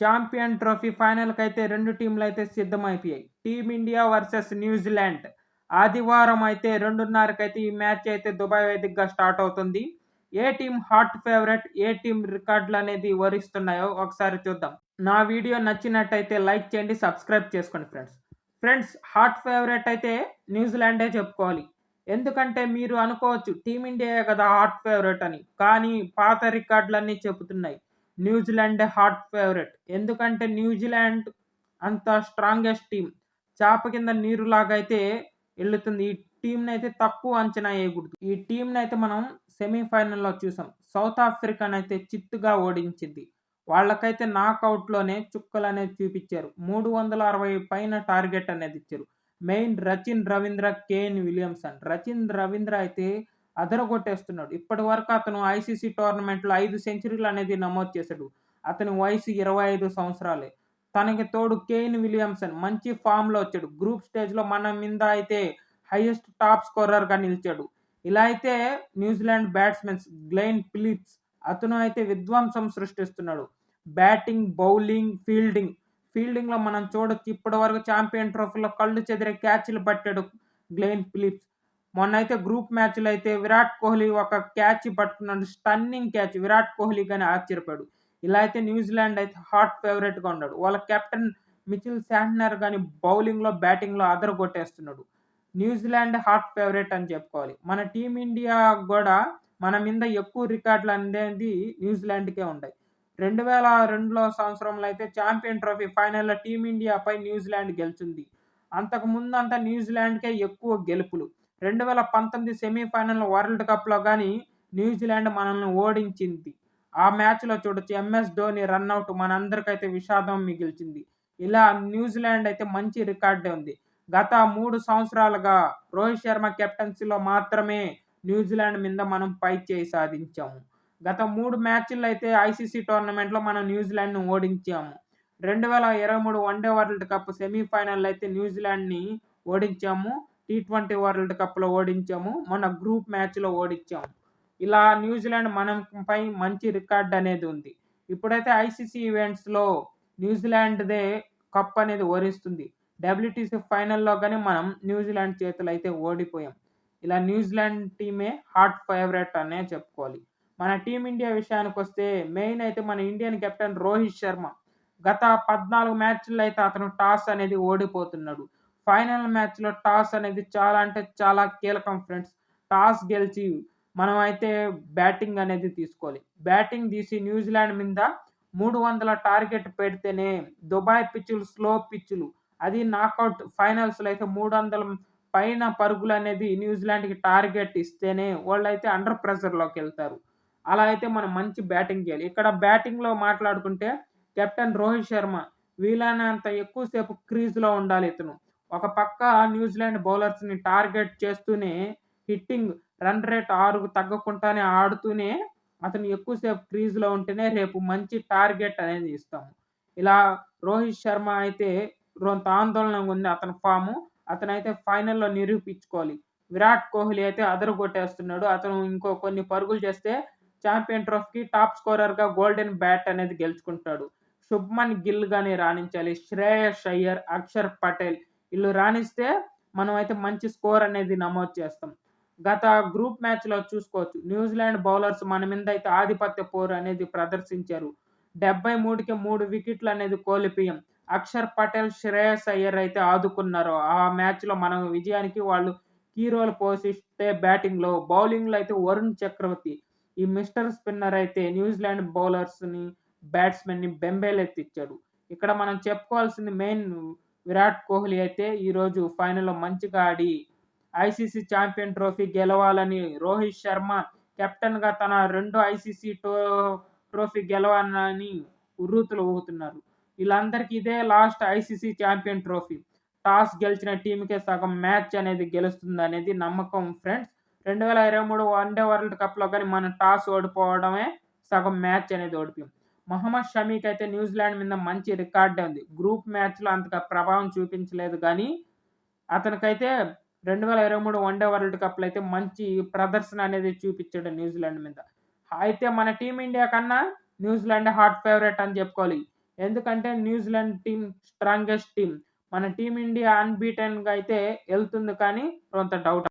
Champion trophy ఫైనల్కి అయితే రెండు టీంలు అయితే సిద్ధమైపోయాయి. Team India versus New Zealand. ఆదివారం అయితే రెండున్నరకి అయితే ఈ మ్యాచ్ అయితే దుబాయ్ వేదికగా స్టార్ట్ అవుతుంది. ఏ టీం హాట్ ఫేవరెట్ ఏ టీం రికార్డులు అనేది వరిస్తున్నాయో ఒకసారి చూద్దాం. నా వీడియో నచ్చినట్టయితే లైక్ చేయండి సబ్స్క్రైబ్ చేసుకోండి ఫ్రెండ్స్. ఫ్రెండ్స్ హాట్ ఫేవరెట్ అయితే న్యూజిలాండే చెప్పుకోవాలి. ఎందుకంటే మీరు అనుకోవచ్చు టీమిండియా కదా హాట్ ఫేవరెట్ అని. కానీ పాత రికార్డులన్నీ చెబుతున్నాయి. New Zealand hot favourite. ఎందుకంటే న్యూజిలాండ్ అంత స్ట్రాంగెస్ట్ టీం చేప కింద నీరులాగా అయితే వెళ్తుంది ఈ టీంని అయితే తక్కువ అంచనా వేయకూడదు. ఈ టీంని అయితే మనం సెమీఫైనల్లో చూసాం. సౌత్ ఆఫ్రికాని అయితే చిత్తుగా ఓడించింది. వాళ్ళకైతే నాకౌట్లోనే చుక్కలు అనేది చూపించారు. మూడు వందల అరవై పైన టార్గెట్ అనేది ఇచ్చారు. Main Rachin Ravindra Kane Williamson. Rachin Ravindra అయితే అదరగొట్టేస్తున్నాడు. ఇప్పటి వరకు అతను ఐసీసీ టోర్నమెంట్లో ఐదు సెంచరీలు అనేది నమోదు చేశాడు. అతని వయసు ఇరవై ఐదు సంవత్సరాలే. తనకి తోడు కేన్ విలియమ్సన్ మంచి ఫామ్లో వచ్చాడు. గ్రూప్ స్టేజ్లో మన మీద అయితే హైయెస్ట్ టాప్ స్కోరర్గా నిలిచాడు. ఇలా అయితే న్యూజిలాండ్ బ్యాట్స్మెన్స్ గ్లెయిన్ ఫిలిప్స్ అతను అయితే విధ్వంసం సృష్టిస్తున్నాడు. Batting bowling fielding. ఫీల్డింగ్లో మనం చూడొచ్చు ఇప్పటి వరకు ఛాంపియన్ ట్రోఫీలో కళ్ళు చెదిరే క్యాచ్లు పట్టాడు గ్లెయిన్ ఫిలిప్స్. మొన్న అయితే గ్రూప్ మ్యాచ్లో అయితే విరాట్ కోహ్లీ ఒక క్యాచ్ పట్టుకున్నాడు స్టన్నింగ్ క్యాచ్ విరాట్ కోహ్లీ కానీ ఆశ్చర్యపోయాడు ఇలా అయితే న్యూజిలాండ్ అయితే హాట్ ఫేవరెట్గా ఉన్నాడు. వాళ్ళ కెప్టెన్ మిచిల్ శాంట్నర్ కానీ బౌలింగ్లో బ్యాటింగ్లో అదర కొట్టేస్తున్నాడు న్యూజిలాండ్ హాట్ ఫేవరెట్ అని చెప్పుకోవాలి. మన టీమిండియా కూడా మన మీద ఎక్కువ రికార్డులు అనేది న్యూజిలాండ్కే ఉంటాయి. రెండు వేల రెండులో సంవత్సరంలో అయితే ఛాంపియన్ ట్రోఫీ ఫైనల్లో టీమిండియాపై న్యూజిలాండ్ గెలిచింది. అంతకు ముందంతా న్యూజిలాండ్కే ఎక్కువ గెలుపులు. రెండు వేల పంతొమ్మిది సెమీఫైనల్ వరల్డ్ కప్లో కానీ న్యూజిలాండ్ మనల్ని ఓడించింది. ఆ మ్యాచ్లో చూడొచ్చు ఎంఎస్ ధోని రన్అట్ మనందరికైతే విషాదం మిగిల్చింది. ఇలా న్యూజిలాండ్ అయితే మంచి రికార్డే ఉంది. గత మూడు సంవత్సరాలుగా రోహిత్ శర్మ కెప్టెన్సీలో మాత్రమే న్యూజిలాండ్ మీద మనం పై చేయి సాధించాము. గత మూడు మ్యాచ్ల్లో అయితే ఐసీసీ టోర్నమెంట్లో మనం న్యూజిలాండ్ను ఓడించాము. రెండు వేల ఇరవై మూడు వన్డే వరల్డ్ కప్ సెమీఫైనల్ అయితే న్యూజిలాండ్ని ఓడించాము. టీ ట్వంటీ వరల్డ్ కప్లో ఓడించాము. మన గ్రూప్ మ్యాచ్లో ఓడించాము. ఇలా న్యూజిలాండ్ మనపై మంచి రికార్డ్ అనేది ఉంది. ఇప్పుడైతే ఐసీసీ ఈవెంట్స్లో న్యూజిలాండ్దే కప్ అనేది ఓరిస్తుంది. డబ్ల్యూటీసీ ఫైనల్లో కానీ మనం న్యూజిలాండ్ చేతులు అయితే ఓడిపోయాం. ఇలా న్యూజిలాండ్ టీమే హాట్ ఫేవరెట్ అనే చెప్పుకోవాలి. మన టీమిండియా విషయానికి వస్తే మెయిన్ అయితే మన ఇండియన్ కెప్టెన్ రోహిత్ శర్మ. గత పద్నాలుగు మ్యాచ్ల్లో అయితే అతను టాస్ అనేది ఓడిపోతున్నాడు. ఫైనల్ మ్యాచ్లో టాస్ అనేది చాలా అంటే చాలా కీలకం ఫ్రెండ్స్. టాస్ గెలిచి మనం అయితే బ్యాటింగ్ అనేది తీసుకోవాలి. బ్యాటింగ్ తీసి న్యూజిలాండ్ మీద మూడు వందల టార్గెట్ పెడితేనే దుబాయ్ పిచ్చులు స్లో పిచ్చులు అది నాకౌట్ ఫైనల్స్లో అయితే మూడు వందల పైన పరుగులు అనేది న్యూజిలాండ్కి టార్గెట్ ఇస్తేనే వాళ్ళు అయితే అండర్ ప్రెషర్లోకి వెళ్తారు. అలా అయితే మనం మంచి బ్యాటింగ్ చేయాలి. ఇక్కడ బ్యాటింగ్లో మాట్లాడుకుంటే కెప్టెన్ రోహిత్ శర్మ వీలైనంత ఎక్కువసేపు క్రీజ్లో ఉండాలి ఇతను. ఒక పక్క న్యూజిలాండ్ బౌలర్స్ని టార్గెట్ చేస్తూనే హిట్టింగ్ రన్ రేట్ ఆరుకు తగ్గకుండానే ఆడుతూనే అతను ఎక్కువసేపు క్రీజ్లో ఉంటేనే రేపు మంచి టార్గెట్ అనేది ఇస్తాము ఇలా రోహిత్ శర్మ అయితే కొంత ఆందోళనగా ఉంది అతని ఫాము. అతనైతే ఫైనల్లో నిరూపించుకోవాలి. విరాట్ కోహ్లీ అయితే అదరు కొట్టేస్తున్నాడు అతను ఇంకో కొన్ని పరుగులు చేస్తే ఛాంపియన్ ట్రోఫీకి టాప్ స్కోరర్గా గోల్డెన్ బ్యాట్ అనేది గెలుచుకుంటాడు. శుభ్మన్ గిల్ కానీ రాణించాలి. శ్రేయస్ అయ్యర్ అక్షర్ పటేల్ వీళ్ళు రాణిస్తే మనం అయితే మంచి స్కోర్ అనేది నమోదు చేస్తాం. గత గ్రూప్ మ్యాచ్లో చూసుకోవచ్చు. న్యూజిలాండ్ బౌలర్స్ మన మీద అయితే ఆధిపత్య పోరు అనేది ప్రదర్శించారు. డెబ్బై మూడుకి మూడు వికెట్లు అనేది కోల్పోయాం. అక్షర్ పటేల్ శ్రేయస్ అయ్యర్ అయితే ఆదుకున్నారు. ఆ మ్యాచ్లో మనం విజయానికి వాళ్ళు కీ రోల్ పోషిస్తే బ్యాటింగ్లో బౌలింగ్లో అయితే వరుణ్ చక్రవర్తి ఈ మిస్టర్ స్పిన్నర్ అయితే న్యూజిలాండ్ బౌలర్స్ని బ్యాట్స్మెన్ని బెంబేలెత్తిచ్చాడు. ఇక్కడ మనం చెప్పుకోవాల్సింది మెయిన్ విరాట్ కోహ్లీ అయితే ఈరోజు ఫైనల్లో మంచిగా ఆడి ఐసీసీ ఛాంపియన్ ట్రోఫీ గెలవాలని రోహిత్ శర్మ కెప్టెన్గా తన రెండు ఐసీసీ టో ట్రోఫీ గెలవాలని ఉర్రూతులు ఊగుతున్నారు. వీళ్ళందరికీ ఇదే last ICC champion trophy. Toss గెలిచిన టీంకే సగం మ్యాచ్ అనేది గెలుస్తుంది అనేది నమ్మకం ఫ్రెండ్స్. రెండు వేల ఇరవై మూడు వన్డే వరల్డ్ కప్లో కానీ మనం టాస్ ఓడిపోవడమే సగం మ్యాచ్ అనేది ఓడిపోయాం. మహమ్మద్ షమీకి అయితే న్యూజిలాండ్ మీద మంచి రికార్డే ఉంది. గ్రూప్ మ్యాచ్లో అంతగా ప్రభావం చూపించలేదు కానీ అతనికైతే రెండు వేల ఇరవై మూడు వన్డే వరల్డ్ కప్లో అయితే మంచి ప్రదర్శన అనేది చూపించాడు న్యూజిలాండ్ మీద. అయితే మన టీమిండియా కన్నా న్యూజిలాండ్ హాట్ ఫేవరెట్ అని చెప్పుకోవాలి. ఎందుకంటే New Zealand team strongest team. మన టీమిండియా అన్బీటెన్గా అయితే వెళ్తుంది కానీ కొంత డౌట్